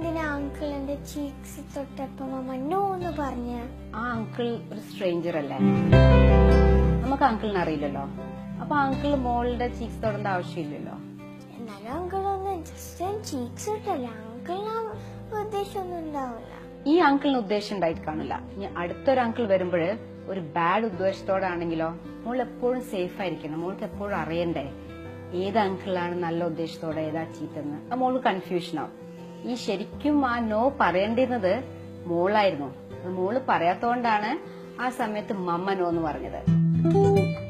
Cheeks തൊട്ടപ്പോ മമ്മ no എന്ന് പറഞ്ഞ? ആ അങ്കിൾ ഒരു സ്ട്രേഞ്ചർ അല്ലേ? നമുക്ക് അങ്കിളിനെ അറിയില്ലല്ലോ. അപ്പൊ അങ്കിൾ മോളുടെ ചീക്സ് തൊടേണ്ട ആവശ്യമില്ലല്ലോ. എന്നാലും അങ്കിൾ ഒന്ന് ചീക്സ് ഇട്ടല്ല. അങ്കിളിന് ഉദ്ദേശമൊന്നും ഉണ്ടാവില്ല. ഈ അങ്കിളിന് ഉദ്ദേശം ഉണ്ടായിട്ട് കാണില്ല. ഇനി അടുത്തൊരു അങ്കിൾ വരുമ്പോൾ ഒരു ബാഡ് ഉദ്ദേശത്തോടാണെങ്കിലോ മോൾ എപ്പോഴും സേഫ് ആയിരിക്കണം. മോൾക്ക് എപ്പോഴും അറിയണ്ടേ ഏത് അങ്കിളാണ് നല്ല ഉദ്ദേശത്തോടെ ഏതാ ചീത്തെന്ന് ആ മോൾക്ക് കൺഫ്യൂഷൻ ആവും. ഈ ശരിക്കും ആ നോ പറയേണ്ടിരുന്നത് മോളായിരുന്നു. മോൾ പറയാത്തോണ്ടാണ് ആ സമയത്ത് മമ്മ നോ എന്ന് പറഞ്ഞത്.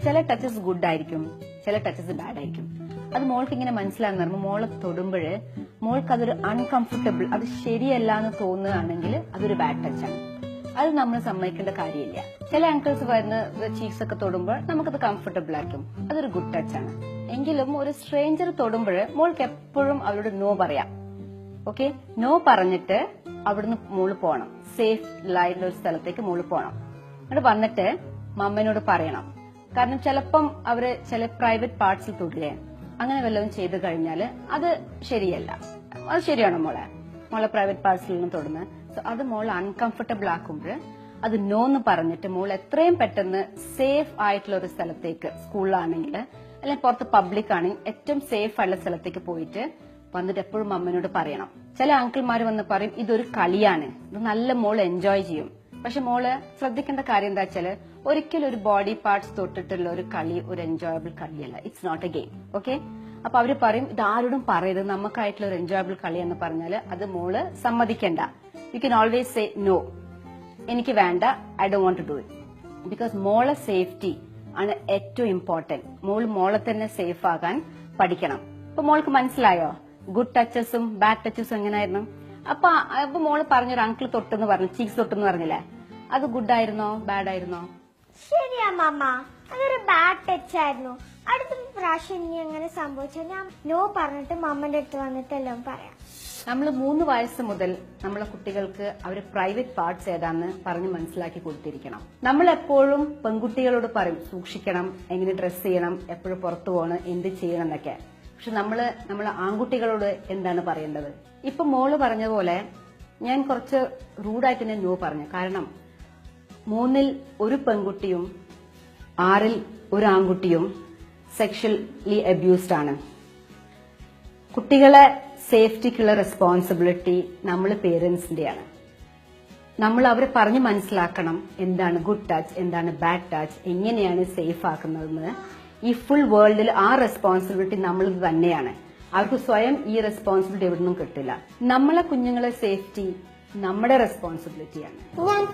ചില ടച്ചസ് ഗുഡ് ആയിരിക്കും ചില ടച്ചസ് ബാഡ് ആയിരിക്കും. അത് മോൾക്ക് ഇങ്ങനെ മനസ്സിലാകുന്ന പറയുമ്പോൾ മോളെ തൊടുമ്പോഴ് മോൾക്ക് അതൊരു അൺകംഫർട്ടബിൾ അത് ശരിയല്ല എന്ന് തോന്നുകയാണെങ്കിൽ അതൊരു ബാഡ് ടച്ചാണ് അത് നമ്മൾ സമ്മതിക്കേണ്ട കാര്യമില്ല. ചില അങ്കിൾസ് വരുന്ന ചീക്സ് ഒക്കെ തൊടുമ്പോൾ നമുക്കത് കംഫർട്ടബിൾ ആയിരിക്കും. അതൊരു ഗുഡ് ടച്ചാണ് എങ്കിലും ഒരു സ്ട്രേഞ്ചർ തൊടുമ്പോൾ മോൾക്ക് എപ്പോഴും അവരോട് നോ പറയാം. ഓക്കെ നോ പറഞ്ഞിട്ട് അവിടുന്ന് മുകളിൽ പോകണം സേഫ് ആയിട്ടുള്ള ഒരു സ്ഥലത്തേക്ക് മുകളിൽ പോകണം എന്നിട്ട് വന്നിട്ട് മമ്മനോട് പറയണം. കാരണം ചിലപ്പം അവർ ചില പ്രൈവറ്റ് പാർട്സിൽ തൊടുകയെ അങ്ങനെ വല്ലതും ചെയ്തു കഴിഞ്ഞാൽ അത് ശരിയല്ല. അത് ശരിയാണോ മോളെ? മോളെ പ്രൈവറ്റ് പാർട്സിൽ നിന്ന് തൊടുന്നത് സോ അത് മോൾ അൺകംഫർട്ടബിൾ ആക്കുമ്പോൾ അത് നോ എന്ന് പറഞ്ഞിട്ട് മോൾ എത്രയും പെട്ടെന്ന് സേഫ് ആയിട്ടുള്ള ഒരു സ്ഥലത്തേക്ക് സ്കൂളിലാണെങ്കിൽ അല്ലെങ്കിൽ പുറത്ത് പബ്ലിക് ആണെങ്കിൽ ഏറ്റവും സേഫ് ആയിട്ടുള്ള സ്ഥലത്തേക്ക് പോയിട്ട് വന്നിട്ട് എപ്പോഴും അമ്മനോട് പറയണം. ചില അങ്കിൾമാർ വന്ന് പറയും ഇതൊരു കളിയാണ്. ഇത് നല്ല മോൾ എൻജോയ് ചെയ്യും. പക്ഷെ മോൾ ശ്രദ്ധിക്കേണ്ട കാര്യം എന്താ വെച്ചാൽ ഒരിക്കലും ഒരു ബോഡി പാർട്സ് തൊട്ടിട്ടുള്ള ഒരു കളി ഒരു എൻജോയബിൾ കളിയല്ല. It's not a game okay അപ്പൊ അവർ പറയും ഇത് ആരോടും പറയരുത്. നമുക്കായിട്ടുള്ള ഒരു എൻജോയബിൾ കളി എന്ന് പറഞ്ഞാൽ അത് മോൾ സമ്മതിക്കണ്ട. You can always say no എനിക്ക് വേണ്ട. I Dr want to do it because മോളെ സേഫ്റ്റി ആണ് ഏറ്റവും ഇമ്പോർട്ടന്റ് മോൾ മോളെ തന്നെ സേഫ് ആകാൻ പഠിക്കണം. അപ്പൊ മോൾക്ക് മനസ്സിലായോ? ഗുഡ് ടച്ചസും ബാഡ് ടച്ചസും എങ്ങനെയായിരുന്നു അപ്പൊ അപ്പൊ മോൾ പറഞ്ഞൊരു അങ്കിൾ തൊട്ടെന്ന് പറഞ്ഞു ചീക്സ് തൊട്ടെന്ന് പറഞ്ഞില്ലേ? അത് ഗുഡ് ആയിരുന്നോ? ബാഡ് ആയിരുന്നോ? ശരിയാ മാമ. അതൊരു ബാഡ് ടച്ച് ആയിരുന്നു. അടുത്ത പ്രാവശ്യം ഇനി അങ്ങനെ സംഭവിച്ചാൽ ഞാൻ നോ പറഞ്ഞിട്ട് മമ്മന്റെ അടുത്ത് വന്നിട്ട് എല്ലാം പറയാം. നമ്മൾ മൂന്ന് വയസ്സ് മുതൽ നമ്മളെ കുട്ടികൾക്ക് അവർ പ്രൈവറ്റ് പാർട്സ് ഏതാന്ന് പറഞ്ഞ് മനസ്സിലാക്കി കൊടുത്തിരിക്കണം. നമ്മൾ എപ്പോഴും പെൺകുട്ടികളോട് പറയും സൂക്ഷിക്കണം എങ്ങനെ ഡ്രസ് ചെയ്യണം എപ്പോഴും പുറത്തു പോകണം എന്ത് ചെയ്യണം എന്നൊക്കെ. പക്ഷെ നമ്മൾ നമ്മൾ ആൺകുട്ടികളോട് എന്താണ് പറയേണ്ടത്? ഇപ്പൊ മോൾ പറഞ്ഞ പോലെ ഞാൻ കുറച്ച് റൂഡായിട്ട് തന്നെ നോ പറഞ്ഞു. കാരണം മൂന്നിൽ ഒരു പെൺകുട്ടിയും ആറിൽ ഒരു ആൺകുട്ടിയും സെക്ഷലി അബ്യൂസ്ഡ് ആണ്. കുട്ടികളെ സേഫ്റ്റിക്കുള്ള റെസ്പോൺസിബിലിറ്റി നമ്മൾ പേരൻസിന്റെയാണ് നമ്മൾ അവരെ പറഞ്ഞ് മനസ്സിലാക്കണം എന്താണ് ഗുഡ് ടച്ച് എന്താണ് ബാഡ് ടച്ച് എങ്ങനെയാണ് സേഫ് ആക്കുന്നതെന്ന്. ഈ ഫുൾ വേൾഡിൽ ആ റെസ്പോൺസിബിലിറ്റി നമ്മൾ തന്നെയാണ്. അവർക്ക് സ്വയം ഈ റെസ്പോൺസിബിലിറ്റി എവിടെ നിന്നും കിട്ടില്ല. നമ്മളെ കുഞ്ഞുങ്ങളെ സേഫ്റ്റി നമ്മുടെ റെസ്പോൺസിബിലിറ്റിയാണ് ഞാൻ